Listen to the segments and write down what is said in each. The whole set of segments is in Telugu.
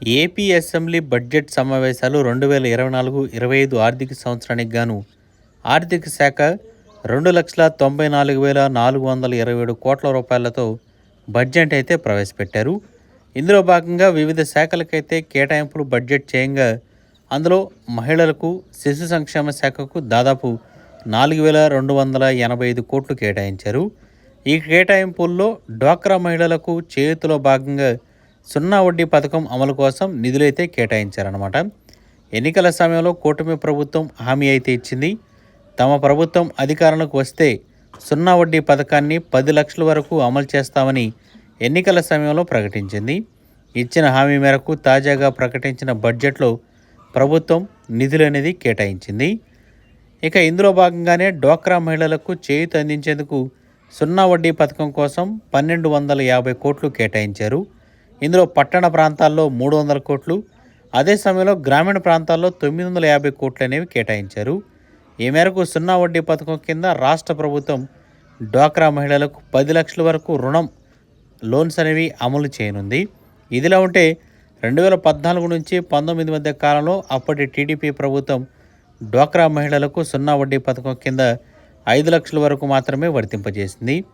ఏపీ అసెంబ్లీ బడ్జెట్ సమావేశాలు రెండు వేల ఇరవై నాలుగు ఇరవై ఐదు ఆర్థిక సంవత్సరానికి గాను. ఆర్థిక శాఖ రెండు లక్షల తొంభై నాలుగు వేల నాలుగు వందల ఇరవై ఏడు కోట్ల రూపాయలతో బడ్జెట్ అయితే ప్రవేశపెట్టారు. ఇందులో భాగంగా వివిధ శాఖలకైతే కేటాయింపులు బడ్జెట్ చేయంగా అందులో మహిళలకు శిశు సంక్షేమ శాఖకు దాదాపు నాలుగు వేల రెండు వందల ఎనభై ఐదు కోట్లు కేటాయించారు. ఈ కేటాయింపుల్లో డ్వాక్రా మహిళలకు చేతిలో భాగంగా సున్నా వడ్డీ పథకం అమలు కోసం నిధులైతే కేటాయించారనమాట ఎన్నికల సమయంలో కూటమి ప్రభుత్వం హామీ అయితే ఇచ్చింది. తమ ప్రభుత్వం అధికారంలోకి వస్తే సున్నా వడ్డీ పథకాన్ని పది లక్షల వరకు అమలు చేస్తామని ఎన్నికల సమయంలో ప్రకటించింది. ఇచ్చిన హామీ మేరకు తాజాగా ప్రకటించిన బడ్జెట్లో ప్రభుత్వం నిధులు అనేది కేటాయించింది. ఇక ఇందులో భాగంగానే డ్వాక్రా మహిళలకు చేయూత అందించేందుకు సున్నా వడ్డీ పథకం కోసం పన్నెండు వందల యాభై కోట్లు కేటాయించారు. ఇందులో పట్టణ ప్రాంతాల్లో మూడు వందల కోట్లు అదే సమయంలో గ్రామీణ ప్రాంతాల్లో తొమ్మిది వందల యాభై కోట్లు అనేవి కేటాయించారు. ఈ మేరకు సున్నా వడ్డీ పథకం కింద రాష్ట్ర ప్రభుత్వం డ్వాక్రా మహిళలకు పది లక్షల వరకు రుణం లోన్స్ అనేవి అమలు చేయనుంది. ఇదిలా ఉంటే రెండు వేల పద్నాలుగు నుంచి పంతొమ్మిది మధ్య కాలంలో అప్పటి టీడీపీ ప్రభుత్వం డ్వాక్రా మహిళలకు సున్నా వడ్డీ పథకం కింద ఐదు లక్షల వరకు మాత్రమే వర్తింపజేసింది.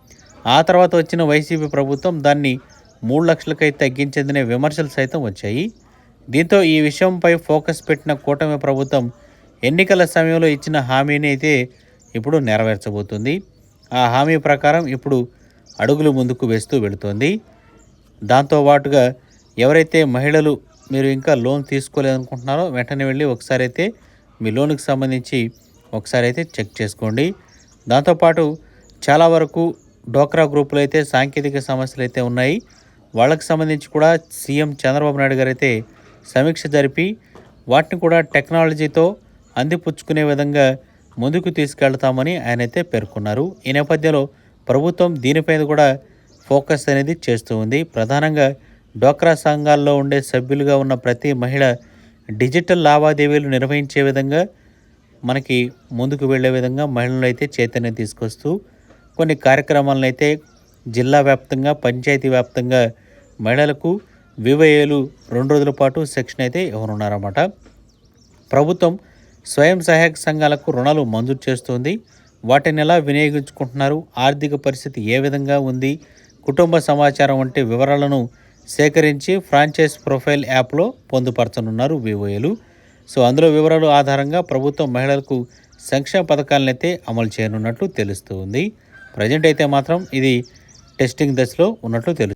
ఆ తర్వాత వచ్చిన వైసీపీ ప్రభుత్వం దాన్ని మూడు లక్షలకై తగ్గించేందునే విమర్శలు సైతం వచ్చాయి. దీంతో ఈ విషయంపై ఫోకస్ పెట్టిన కూటమి ప్రభుత్వం ఎన్నికల సమయంలో ఇచ్చిన హామీని అయితే ఇప్పుడు నెరవేర్చబోతుంది. ఆ హామీ ప్రకారం ఇప్పుడు అడుగులు ముందుకు వేస్తూ వెళుతోంది. దాంతోపాటుగా ఎవరైతే మహిళలు మీరు ఇంకా లోన్ తీసుకోలేదనుకుంటున్నారో వెంటనే వెళ్ళి ఒకసారి అయితే మీ లోన్కి సంబంధించి ఒకసారి అయితే చెక్ చేసుకోండి. దాంతోపాటు చాలా వరకు డోక్రా గ్రూపులు అయితే సాంకేతిక సమస్యలు అయితే ఉన్నాయి. వాళ్ళకి సంబంధించి కూడా సీఎం చంద్రబాబు నాయుడు గారు అయితే సమీక్ష జరిపి వాటిని కూడా టెక్నాలజీతో అందిపుచ్చుకునే విధంగా ముందుకు తీసుకెళ్తామని ఆయన అయితే పేర్కొన్నారు. ఈ నేపథ్యంలో ప్రభుత్వం దీనిపైన కూడా ఫోకస్ అనేది చేస్తూ ఉంది. ప్రధానంగా డోక్రా సంఘాల్లో ఉండే సభ్యులుగా ఉన్న ప్రతి మహిళ డిజిటల్ లావాదేవీలు నిర్వహించే విధంగా మనకి ముందుకు వెళ్ళే విధంగా మహిళలు అయితే చైతన్యం తీసుకొస్తూ కొన్ని కార్యక్రమాలను అయితే జిల్లా వ్యాప్తంగా పంచాయతీ వ్యాప్తంగా మహిళలకు వివఏలు రెండు రోజుల పాటు సెక్షన్ అయితే ఇవ్వనున్నారన్నమాట. ప్రభుత్వం స్వయం సహాయక సంఘాలకు రుణాలు మంజూరు చేస్తుంది. వాటిని ఎలా వినియోగించుకుంటున్నారు? ఆర్థిక పరిస్థితి ఏ విధంగా ఉంది? కుటుంబ సమాచారం వంటి వివరాలను సేకరించి ఫ్రాంచైజ్ ప్రొఫైల్ యాప్లో పొందుపరచనున్నారు వివోఏలు. సో అందులో వివరాలు ఆధారంగా ప్రభుత్వం మహిళలకు సంక్షేమ పథకాలనైతే అమలు చేయనున్నట్లు తెలుస్తుంది. ప్రజెంట్ అయితే మాత్రం ఇది టెస్టింగ్ దశలో ఉన్నట్లు తెలుస్తుంది.